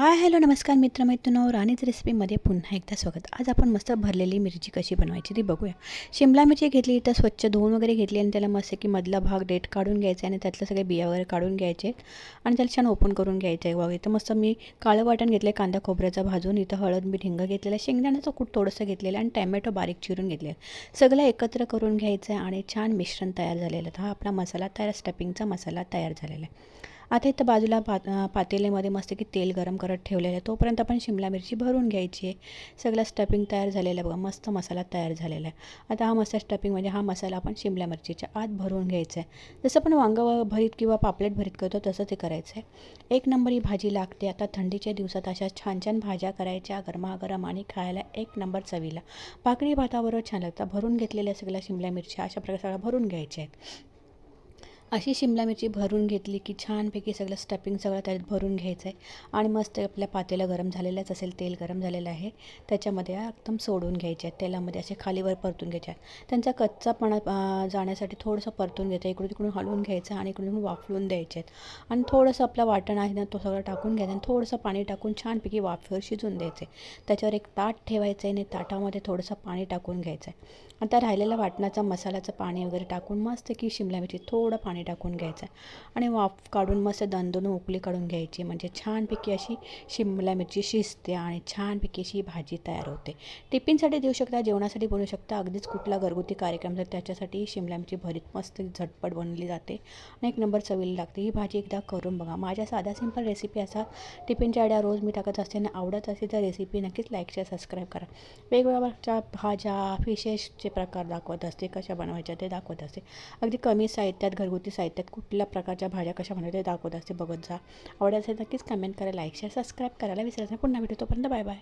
Hi hello नमस्कार मित्रमैत्रिणो राणीच रेसिपीमध्ये पुन्हा एकदा स्वागत. आज आपण मस्त भरलेली मिरची कशी बनवायची ती बघूया. शिमला मिरची घेतली तर स्वच्छ धुवून वगैरे घेतली आणि त्याला मस्त की मधला भाग डेट काढून घ्यायचा आणि त्यातलं सगळे बिया वगैरे काढून घ्यायचे आणि त्याला छान ओपन करून घ्यायचं आहे तर मस्त मी काळं वाटण घेतलं कांदा खोबऱ्याचा भाजून इथं हळद मी ढिंग घेतलेलं आहे शेंगदाण्याचं कूट थोडंसं घेतलेलं आहे आणि टॅमॅटो बारीक चिरून घेतलेलं सगळं एकत्र करून घ्यायचं आहे आणि छान मिश्रण तयार झालेलं आहे. हा आपला मसाला तयार स्टफिंगचा मसाला तयार झालेला आहे. आता इथं बाजूला पात पातेल्यामध्ये मस्त की तेल गरम करत ठेवलेलं आहे. तोपर्यंत आपण शिमला मिरची भरून घ्यायची आहे. सगळं स्टफिंग तयार झालेलं आहे बघा. मस्त मसाला तयार झालेला आहे. आता हा मस्त स्टफिंग म्हणजे हा मसाला आपण शिमला मिरचीच्या आत भरून घ्यायचा आहे. जसं आपण वांगं भरीत किंवा पापलेट भरीत करतो तसं ते करायचं आहे. एक नंबर ही भाजी लागते. आता थंडीच्या दिवसात अशा छान छान भाज्या करायच्या गरमागरम आणि खायला एक नंबर चवीला. भाकरी भाताबरोबर छान लागतं भरून घेतलेल्या सगळ्या शिमला मिरच्या अशा प्रकारे सगळ्या भरून घ्यायच्या आहेत. अशी शिमला मिरची भरून घेतली की छानपैकी सगळं स्टफिंग सगळं त्यात भरून घ्यायचं आहे आणि मस्त आपल्या पातेला गरम झालेलंच असेल तेल गरम झालेलं आहे. त्याच्यामध्ये एकदम सोडून घ्यायचे आहेत. तेलामध्ये असे खालीवर परतून घ्यायचे आहेत. त्यांचा कच्चापणा जाण्यासाठी थोडंसं परतून घ्यायचं इकडून तिकडून हलवून घ्यायचं आणि इकडून वाफळून द्यायचे आहेत. आणि थोडंसं आपला वाटण आहे ना तो सगळं टाकून घ्यायचं आणि थोडंसं पाणी टाकून छानपैकी वाफेवर शिजून द्यायचे त्याच्यावर एक ताट ठेवायचं आहे आणि ताटामध्ये थोडंसं पाणी टाकून घ्यायचं आहे. आता राहिलेल्या वाटणाचा मसाल्याचं पाणी वगैरे टाकून मस्त की शिमला मिरची थोडं पाणी टाकून घ्यायचं. आणि वाफ काढून मस्त दणदून उकळी काढून घ्यायची. म्हणजे छानपैकी अशी शिमला मिरची शिजते आणि छानपैकी अशी भाजी तयार होते. टिफिनसाठी देऊ शकता जेवणासाठी बनवू शकता. अगदीच कुठला घरगुती कार्यक्रम तर त्याच्यासाठी शिमला मिरची भरीत मस्त झटपट बनवली जाते. आणि एक नंबर चवीला लागते. ही भाजी एकदा करून बघा. माझ्या साध्या सिंपल रेसिपी असा टिफिनच्या आयडिया रोज मी टाकत असते. आणि आवडत असेल तर रेसिपी नक्कीच लाईक शेअर सबस्क्राईब करा. वेगवेगळ्या भाज्या फिशेसचे प्रकार दाखवत असते कशा बनवायच्या ते दाखवत असते. अगदी कमी साहित्यात घरगुती साहित्यात कुठल्या प्रकारच्या भाज्या कशा बनवायच्या ते दाखवत असते बघत जा. आवडत असेल नक्कीच कमेंट करा लाईक शेअर सबस्क्राईब करायला विसरायचं पुन्हा भेटू तोपर्यंत बाय बाय